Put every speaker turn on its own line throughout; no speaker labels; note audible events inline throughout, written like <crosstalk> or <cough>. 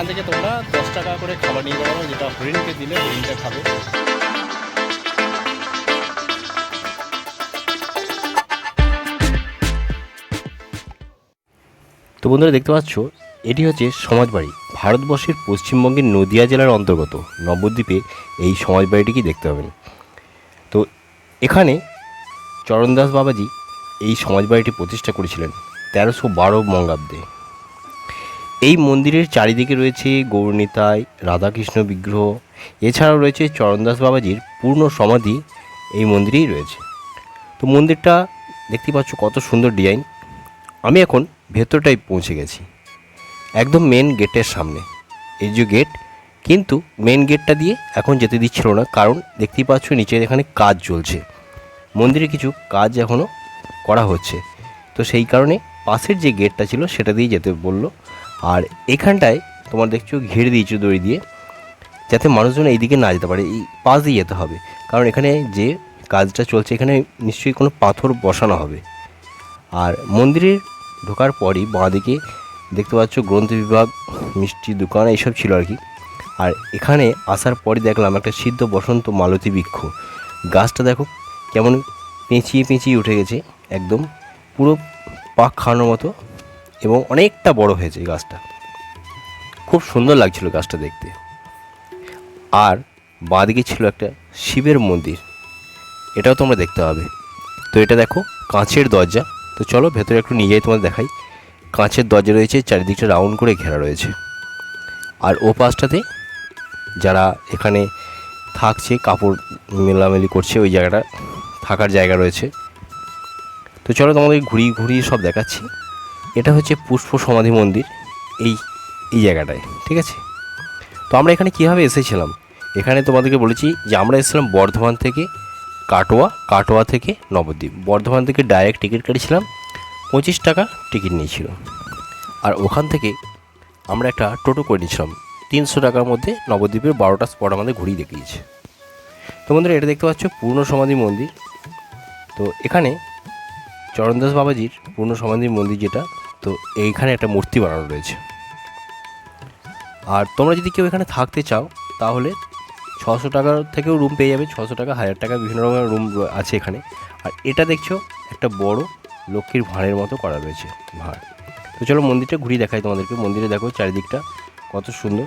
এখান থেকে তোমরা দশ টাকা করে খাবার নিয়ে যাব, যেটা হরিণকে দিলে হরিণটা খাবে। তো বন্ধুরা দেখতে পাচ্ছ, এটি হচ্ছে সমাজবাড়ি। ভারতবর্ষের পশ্চিমবঙ্গের নদিয়া জেলার অন্তর্গত। নবদ্বীপে এই সমাজবাড়িটিকে দেখতে পাবেন। তো এখানে চরণদাস বাবাজি এই সমাজবাড়িটি প্রতিষ্ঠা করেছিলেন তেরোশো বারো বঙ্গাব্দে। এই মন্দিরের চারিদিকে রয়েছে গৌরনীতায় রাধাকৃষ্ণ বিগ্রহ, এছাড়াও রয়েছে চরণদাস বাবাজির পূর্ণ সমাধি এই মন্দিরেই রয়েছে। তো মন্দিরটা দেখতে পাচ্ছ কত সুন্দর ডিজাইন আমি এখন ভেতরটাই পৌঁছে গেছি, একদম মেন গেটের সামনে। এই যে গেট কিন্তু মেন গেটটা দিয়ে এখন যেতে দিচ্ছিল না, কারণ দেখতেই পাচ্ছ নিচে এখানে কাজ চলছে। মন্দিরে কিছু কাজ এখনও করা হচ্ছে। তো সেই কারণে পাশের যে গেটটা ছিল সেটা দিয়ে যেতে বলল আর এখানটায় তোমার দেখছ ঘিরে দিয়েছ দড়ি দিয়ে, যাতে মানুষজন এইদিকে না যেতে পারে, এই পাশ দিয়ে যেতে হবে। কারণ এখানে যে কাজটা চলছে, এখানে নিশ্চয়ই কোনো পাথর বসানো হবে। আর মন্দিরে ঢোকার পরই বাঁদিকে দেখতে পাচ্ছ গ্রন্থ বিভাগ, মিষ্টি দোকান, এইসব ছিল আর কি। আর এখানে আসার পরই দেখলাম একটা সিদ্ধ বসন্ত মালতী বৃক্ষ। গাছটা দেখো কেমন পেঁচিয়ে পেঁচিয়ে উঠে গেছে, একদম পুরো পাক খাওয়ানোর মতো। এবং অনেকটা বড় হয়েছে এই গাছটা। খুব সুন্দর লাগছিল গাছটা দেখতে। আর বাঁদিকে ছিল একটা শিবের মন্দির। এটাও তোমরা দেখতে পাবে। তো এটা দেখো, কাঁচের দরজা। তো চলো ভেতরে একটু নিয়ে যাই, তোমাদের দেখাই। কাঁচের দরজা রয়েছে, চারিদিকটা রাউন্ড করে ঘেরা রয়েছে। আর ও পাশটাতে যারা এখানে থাকছে, কাপড় মেলামেলি করছে, ওই জায়গাটা থাকার জায়গা রয়েছে। তো চলো তোমাদের ঘুরিয়ে ঘুরিয়ে সব দেখাচ্ছি। এটা হচ্ছে পুষ্প সমাধি মন্দির এই এই জায়গাটায়, ঠিক আছে? তো আমরা এখানে কীভাবে এসেছিলাম? এখানে তোমাদেরকে বলেছি যে আমরা এসেছিলাম বর্ধমান থেকে কাটোয়া কাটোয়া থেকে নবদ্বীপ। বর্ধমান থেকে ডাইরেক্ট টিকিট কেটেছিলাম, পঁচিশ টাকা টিকিট নিয়েছিল। আর ওখান থেকে আমরা একটা টোটো করে নিয়েছিলাম, তিনশো টাকার মধ্যে নবদ্বীপের বারোটা স্পট আমাদের ঘুরিয়ে দেখিয়েছে। তো বন্ধুরা, এটা দেখতে পাচ্ছ পূর্ণ সমাধি মন্দির। তো এখানে চরণদাস বাবাজির পূর্ণ সমাধি মন্দির যেটা তো এইখানে একটা মূর্তি বানানো রয়েছে। আর তোমরা যদি কেউ এখানে থাকতে চাও, তাহলে ছশো টাকার থেকেও রুম পেয়ে যাবে, ছশো টাকা, হাজার টাকা, বিভিন্ন রকমের রুম আছে এখানে। আর এটা দেখছ, একটা বড় লক্ষ্মীর ভাঁড়ের মতো করা রয়েছে ভাঁড়। তো চলো মন্দিরটা ঘুরিয়ে দেখাই তোমাদেরকে। মন্দিরে দেখো চারিদিকটা কত সুন্দর।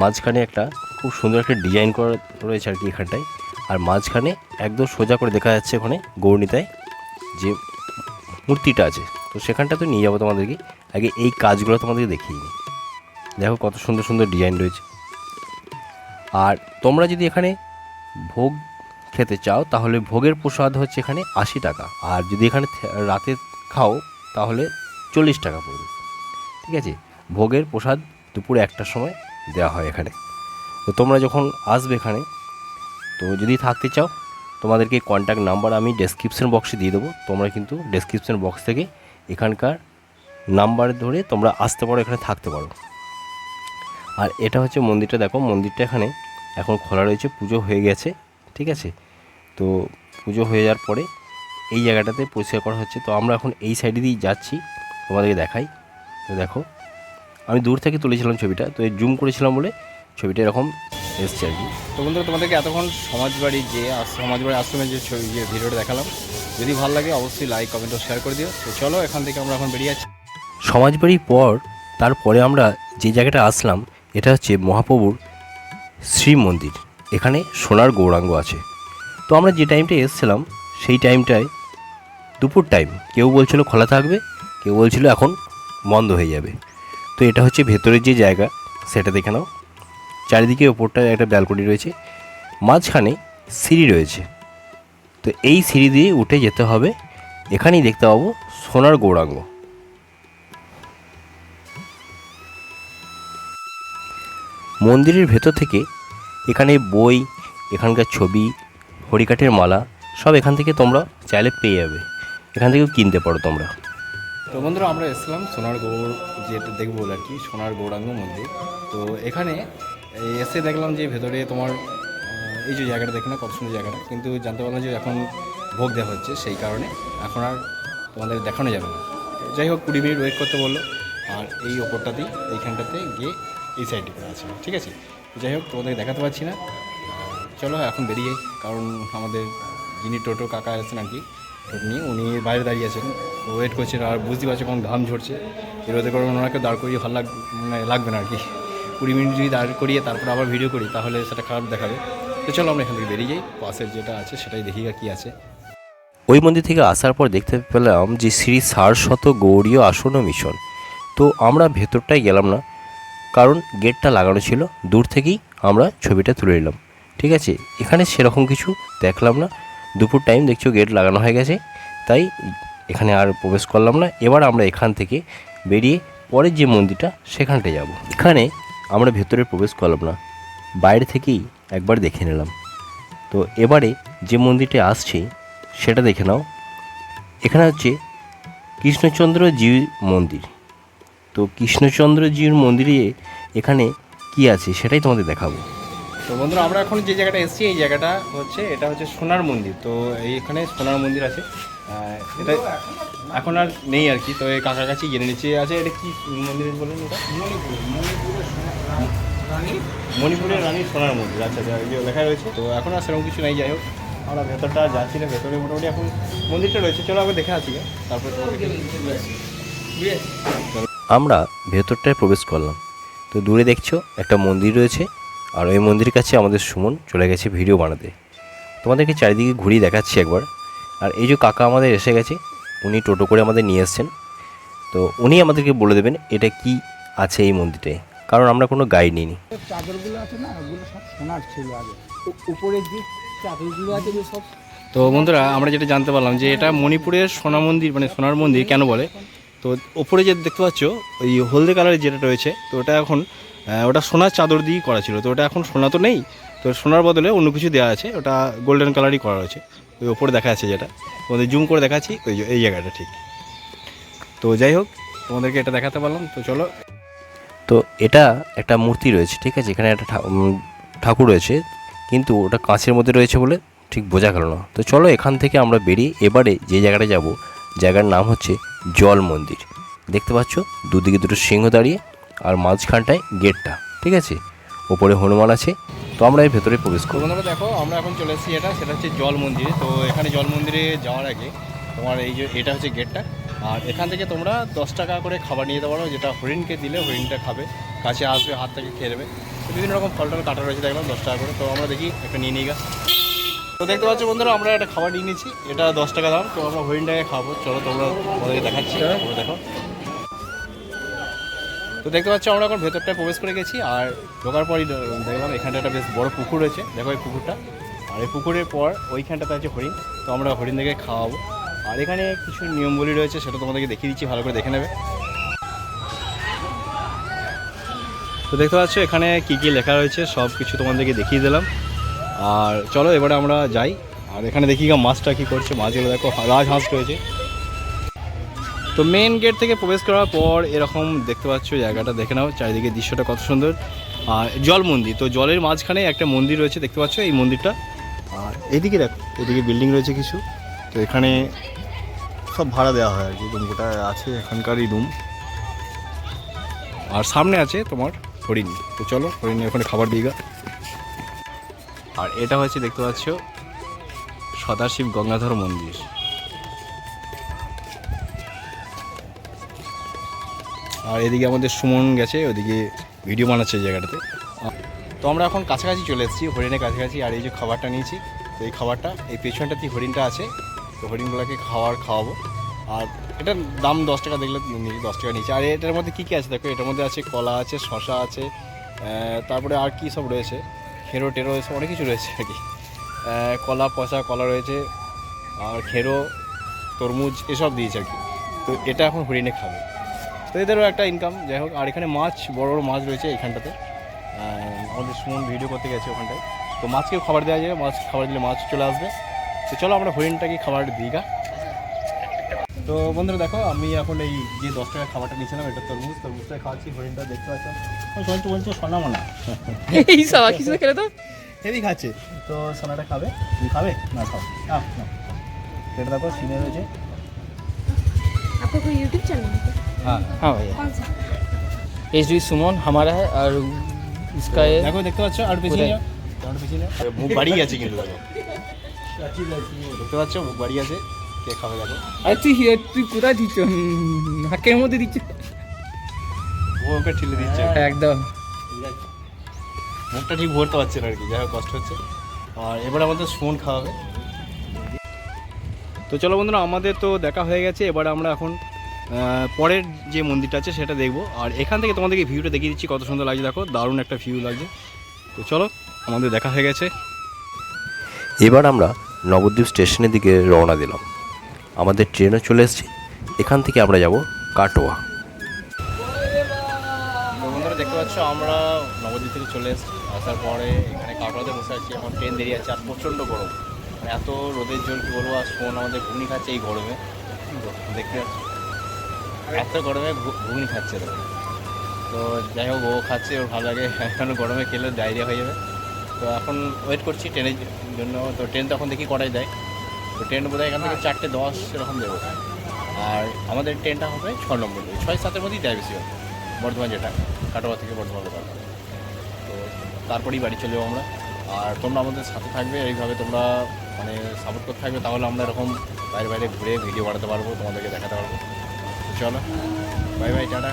মাঝখানে একটা খুব সুন্দর একটা ডিজাইন করা রয়েছে আর কি এখানটায়। আর মাঝখানে একদম সোজা করে দেখা যাচ্ছে ওখানে গৌরনীতায় যে মূর্তিটা আছে। তো সেখানটা তো নিয়ে যাব তোমাদেরকে। আগে এই কাজগুলো তোমাদেরকে দেখিয়ে নিই দেখো কত সুন্দর সুন্দর ডিজাইন রয়েছে। আর তোমরা যদি এখানে ভোগ খেতে চাও, তাহলে ভোগের প্রসাদ হচ্ছে এখানে আশি টাকা। আর যদি এখানে রাতে খাও, তাহলে চল্লিশ টাকা পড়বে। ঠিক আছে? ভোগের প্রসাদ দুপুরে একটার সময় দেওয়া হয় এখানে। তো তোমরা যখন আসবে এখানে, তো যদি থাকতে চাও, তোমাদেরকে কন্ট্যাক্ট নাম্বার আমি ডেসক্রিপশন বক্সে দিয়ে দেবো। তোমরা কিন্তু ডেসক্রিপশন বক্স থেকে এখানকার নাম্বার ধরে তোমরা আসতে পারো, এখানে থাকতে পারো। আর এটা হচ্ছে মন্দিরটা, দেখো মন্দিরটা এখানে এখন খোলা রয়েছে, পুজো হয়ে গেছে, ঠিক আছে? তো পুজো হয়ে যাওয়ার পরে এই জায়গাটাতে পরিষ্কার করা হচ্ছে। তো আমরা এখন এই সাইডে দিয়েই যাচ্ছি, তোমাদেরকে দেখাই। তো দেখো, আমি দূর থেকে তুলেছিলাম ছবিটা, তো জুম করেছিলাম বলে ছবিটা এরকম এসছে আর কি। তো বন্ধুরা, তোমাদেরকে এতক্ষণ সমাজবাড়ির যে সমাজবাড়ি আশ্রমের যে ছবি, যে ভিডিওটা দেখালাম যদি ভালো লাগে, অবশ্যই লাইক কমেন্ট ও শেয়ার করে দিও। তো চলো, এখান থেকে আমরা এখন বেরিয়ে যাচ্ছি। সমাজবাড়ির পর, তারপরে আমরা যে জায়গাটা আসলাম, এটা হচ্ছে মহাপ্রভুর শ্রী মন্দির। এখানে সোনার গৌরাঙ্গ আছে। তো আমরা যে টাইমটা এসেছিলাম, সেই টাইমটায় দুপুর টাইম কেউ বলছিল খোলা থাকবে, কেউ বলছিল এখন বন্ধ হয়ে যাবে। তো এটা হচ্ছে ভেতরের যে জায়গা, সেটা দেখে নাও। চারিদিকে ওপরটায় একটা ব্যালকনি রয়েছে। মাঝখানে সিঁড়ি রয়েছে। তো এই সিঁড়ি দিয়ে উঠে যেতে হবে। এখানেই দেখতে পাবো সোনার গৌরাঙ্গ। মন্দিরের ভেতর থেকে এখানে বই, এখানকার ছবি, হরিকাঠের মালা, সব এখান থেকে তোমরা চাইলে পেয়ে যাবে। এখান থেকেও কিনতে পারো তোমরা। তো বন্ধুরা, আমরা এসলাম সোনার গৌর, যেটা দেখব আর কি, সোনার গৌরাঙ্গ মন্দির। তো এখানে এসে দেখলাম যে ভেতরে তোমার এই যে জায়গাটা দেখে না কত সুন্দর জায়গাটা। কিন্তু জানতে পারলাম যে এখন ভোগ দেওয়া হচ্ছে, সেই কারণে এখন আর তোমাদের দেখানো যাবে না। যাই হোক, কুড়ি মিনিট ওয়েট করতে বলল, আর এই ওপরটাতেই, এইখানটাতে গিয়ে
এই সাইডে করে আছে। ঠিক আছে? যাই হোক, তোমাদের দেখাতে পারছি না। চলো, এখন বেরিয়ে কারণ আমাদের যিনি টোটো কাকা আছেন আর কি, টোটো নিয়ে, উনি বাইরে দাঁড়িয়ে আছেন। ওয়েট করছেন আর বুঝতে পারছে কখন ঘাম ঝরছে। এরোতে করে ওনাকে দাঁড় করিয়ে ভালো লাগ মানে লাগবে না আর কি। কুড়ি মিনিট যদি দাঁড় করিয়ে তারপর আবার ভিডিও করি, তাহলে সেটা খারাপ দেখাবে। তো চলো আমরা এখান থেকে বেরিয়ে যাই। পাশের যেটা আছে সেটাই দেখি কী আছে।
ওই মন্দির থেকে আসার পর দেখতে পেলাম যে শ্রী সারশত গৌরীয় আসন মিশন। তো আমরা ভেতরটায় গেলাম না, কারণ গেটটা লাগানো ছিল। দূর থেকেই আমরা ছবিটা তুলে নিলাম। ঠিক আছে, এখানে সেরকম কিছু দেখলাম না। দুপুর টাইম দেখছ গেট লাগানো হয়ে গেছে, তাই এখানে আর প্রবেশ করলাম না। এবার আমরা এখান থেকে বেরিয়ে পরের যে মন্দিরটা, সেখানটায় যাব। এখানে আমরা ভেতরে প্রবেশ করলাম না। বাইরে থেকেই একবার দেখে নিলাম। তো এবারে যে মন্দিরটা আসছে, সেটা দেখে নাও। এখানে হচ্ছে কৃষ্ণচন্দ্র জিউ মন্দির। তো কৃষ্ণচন্দ্র জিউর মন্দিরে এখানে কি আছে সেটাই তোমাদের দেখাবো।
তো বন্ধুরা, আমরা এখন যে জায়গাটা এসেছি, এই জায়গাটা হচ্ছে, এটা হচ্ছে সোনার মন্দির। তো এইখানে সোনার মন্দির আছে। এটা এখন আর নেই আর কি, তো এই কাকার কাছেই জেনে নিচ্ছে আছে। এটা কি মন্দির বলেন এটা? মণিপুরের রানী সোনার মন্দির। আচ্ছা আচ্ছা যে লেখা রয়েছে। তো এখন আর সেরকম কিছু নেই, যাই হোক। আমরা ভেতরটা যাচ্ছি না, ভেতরে মোটামুটি এখন মন্দিরটা রয়েছে। চলো আগে দেখে আসি, তারপর
আমরা ভেতরটায় প্রবেশ করলাম। তো দূরে দেখছ, একটা মন্দির রয়েছে। আর ওই মন্দিরের কাছে আমাদের সুমন চলে গেছে ভিডিও বানাতে। তোমাদেরকে চারিদিকে ঘুরিয়ে দেখাচ্ছি একবার। আর এই যে কাকা আমাদের এসে গেছে, উনি টোটো করে আমাদের নিয়ে এসছেন। তো উনি আমাদেরকে বলে দেবেন, এটা কি আছে এই মন্দিরটায়? কারণ আমরা কোনো গাই নিইনি
চাদরগুলো আছে না ওগুলো সব সোনার ছিল আগে। উপরের যে চাদরগুলো আছে যে সব?
তো বন্ধুরা আমরা যেটা জানতে পারলাম যে এটা মণিপুরের সোনা মন্দির মানে সোনার মন্দির কেন বলে? তো ওপরে যে দেখতে পাচ্ছ ওই হলদে কালারের যেটা রয়েছে তো ওটা এখন ওটা সোনার চাদর দিয়েই করা ছিল। তো ওটা এখন সোনা তো নেই তো সোনার বদলে অন্য কিছু দেওয়া আছে ওটা গোল্ডেন কালারই করা রয়েছে। ওই ওপরে দেখা যাচ্ছে যেটা। তোমাদের জুম করে দেখাচ্ছি ওই এই জায়গাটা ঠিক। তো যাই হোক তোমাদেরকে এটা দেখাতে পারলাম। তো চলো
তো এটা একটা মূর্তি রয়েছে, ঠিক আছে? এখানে একটা ঠাকুর রয়েছে। কিন্তু ওটা কাঁচের মধ্যে রয়েছে বলে ঠিক বোঝা গেল না। তো চলো এখান থেকে আমরা বেরিয়ে এবারে যে জায়গাটা যাব, জায়গার নাম হচ্ছে জল মন্দির। দেখতে পাচ্ছ? দুদিকে দুটো সিংহ দাঁড়িয়ে আর মাঝখানটায় গেটটা, ঠিক আছে? ওপরে হনুমান আছে। তো আমরা এর ভেতরে প্রবেশ করব।
বন্ধুরা, দেখো, আমরা এখন চলে এসেছি এটা, সেটা হচ্ছে জল মন্দিরে। তো এখানে জল মন্দিরে যাওয়ার আগে তোমার এই যে, এটা হচ্ছে গেটটা। আর এখান থেকে তোমরা দশ টাকা করে খাবার নিয়ে যেতে পারো যেটা হরিণকে দিলে হরিণটা খাবে কাছে আসবে হাত থেকে খেয়ে নেবে। তো বিভিন্ন রকম ফল টল কাটা রয়েছে দেখলাম দশ টাকা করে। তো আমরা দেখি একটা নিয়ে নিই গা। তো দেখতে পাচ্ছ বন্ধুরা আমরা একটা খাবার নিয়ে নিয়েছি এটা দশ টাকা দাম। তো আমরা হরিণটাকে খাব। চলো তোমরা তোমাদেরকে দেখাচ্ছি তোমরা দেখো। তো দেখতে পাচ্ছ আমরা এখন ভেতরটায় প্রবেশ করে গেছি আর ঢোকার পরই দেখলাম এখানটা একটা বেশ বড় পুকুর রয়েছে। দেখো এই পুকুরটা। আর এই পুকুরের পর ওইখানটাতে আছে হরিণ। তো আমরা হরিণ দেখে খাওয়াবো। আর এখানে কিছু নিয়মগুলি রয়েছে, সেটা তোমাদেরকে দেখিয়ে দিচ্ছি, ভালো করে দেখে নেবে। তো দেখতে পাচ্ছ, এখানে কি কি লেখা রয়েছে, সব কিছু তোমাদেরকে দেখিয়ে দিলাম। আর চলো, এবারে আমরা যাই। আর এখানে দেখি মাছটা কি করছে। মাছগুলো দেখো, রাজ হাঁস রয়েছে। তো মেন গেট থেকে প্রবেশ করার পর এরকম দেখতে পাচ্ছ, জায়গাটা দেখে নাও, চারিদিকে দৃশ্যটা কত সুন্দর। আর জল মন্দির, তো জলের মাঝখানে একটা মন্দির রয়েছে, দেখতে পাচ্ছ এই মন্দিরটা। আর এদিকে দেখো, এদিকে বিল্ডিং রয়েছে কিছু। তো এখানে সব ভাড়া দেওয়া হয় আর কি। রুম গোটা আছে এখানকারই রুম আর সামনে আছে তোমার হরিণ। তো চলো হরিণের ওখানে খাবার দিই আর এটা হচ্ছে দেখতে পাচ্ছ সদাশিব গঙ্গাধর মন্দির। আর এদিকে আমাদের সুমন গেছে ওদিকে ভিডিও বানাচ্ছে জায়গাটাতে। তো আমরা এখন কাছাকাছি চলে এসেছি হরিণের কাছাকাছি আর এই যে খাবারটা নিয়েছি তো এই খাবারটা এই পেছনটাতেই হরিণটা আছে। তো হরিণগুলোকে খাওয়ার, খাওয়াবো। আর এটার দাম দশ টাকা দেখলে দশ টাকা নিয়েছে। আর এটার মধ্যে কী কী আছে দেখো? এটার মধ্যে আছে কলা আছে শশা আছে তারপরে আর কি সব রয়েছে? খেরো, টেরো, এসব অনেক কিছু রয়েছে আর কি। কলা, পচা, কলা রয়েছে, আর খেরো, তরমুজ এসব দিয়েছে আর কি। তো এটা এখন হরিণে খাবে। তো এদেরও একটা ইনকাম যাই হোক, আর এখানে মাছ, বড় বড় মাছ রয়েছে এখানটাতে আমাদের সুমন ভিডিও করতে গেছে ওখানটায়। তো মাছকেও খাবার দেওয়া যাবে মাছ খাবার দিলে মাছ চলে আসবে। তো চলো আমরা হরিণটাকে খাবার দিই গা তো বন্ধুরা দেখো আমি এখন এই যে দশ টাকা খাবারটা নিয়েছিলাম এটা তরমুজ তরমুজটা খাওয়াচ্ছি হরিণটা দেখতে পাচ্ছ সবাই তো বলছে সোনা মোনা
এই সবা কিছু খেলে তো
হেভি খাচ্ছে তো সোনাটা খাবে তুমি খাবে না খাও নাও নাও এটা দেখো সিনে রয়েছে
आपका कोई यूट्यूब चैनल है
হ্যাঁ হ্যাঁ ভাইয়া
कौन सा
एच डी सुमन हमारा है और इसका है
দেখো দেখতে পাচ্ছ আর পেছনে
কোথায়?
যাও। আর দেখতে পাচ্ছ মুখ বাড়ি আছে কে খাবে দেখো।
আর তুই তুই কোথায় দিচ্ছ? নাকের মধ্যে দিচ্ছ?
ও ওকে ঠেলে দিচ্ছে।
একদম।
মুখটা ঠিক ভরতে পারছে না আর কি যাই হোক কষ্ট হচ্ছে। আর এবার আমাদের সুমন খাওয়াবে। তো চলো বন্ধুরা আমাদের তো দেখা হয়ে গেছে। এবার আমরা এখন পরের যে মন্দিরটা আছে সেটা দেখব। আর এখান থেকে তোমাদেরকে ভিউটা দেখিয়ে দিচ্ছি কত সুন্দর লাগছে। দেখো দারুণ একটা ভিউ লাগছে। তো চলো আমাদের দেখা হয়ে গেছে।
এবার আমরা নবদ্বীপ স্টেশনের দিকে রওনা দিলাম। আমাদের ট্রেনও চলে এসেছে। এখান থেকে আমরা যাব কাটোয়া।
দেখতে পাচ্ছ, আমরা নবদ্বীপ থেকে চলে এসেছি। আসার পরে এখানে কাটোয়াতে বসে আছি। এখন ট্রেন দেরি আছে আর প্রচণ্ড গরম। মানে এত রোদের জল, কী বলব আর ফোন আমাদের ঘুগনি খাচ্ছে এই গরমে। দেখতে পাচ্ছ, এত গরমে ঘুগনি খাচ্ছে তো যাই হোক, ও খাচ্ছে, ওর ভালো লাগে। <laughs> এখন গরমে খেলে ডায়রিয়া হয়ে যাবে। তো এখন ওয়েট করছি ট্রেনের জন্য। তো ট্রেন তো এখন দেখি কটায় দেয় তো ট্রেন বোধহয় এখান থেকে চারটে দশ এরকম দেবো। আর আমাদের ট্রেনটা হবে ছ নম্বর ছয় সাতের মধ্যেই দেয় বেশি হবে বর্ধমান যেটা কাটোয়া থেকে বর্ধমান লোকাল তো তারপরেই বাড়ি চলে যাব আমরা। আর তোমরা আমাদের সাথে থাকবে এইভাবে তোমরা মানে সাপোর্ট করতে থাকবে তাহলে আমরা এরকম বাইরে বাইরে ঘুরে ভিডিও বানাতে পারব তোমাদেরকে দেখাতে পারব। চলো। Bye bye tata.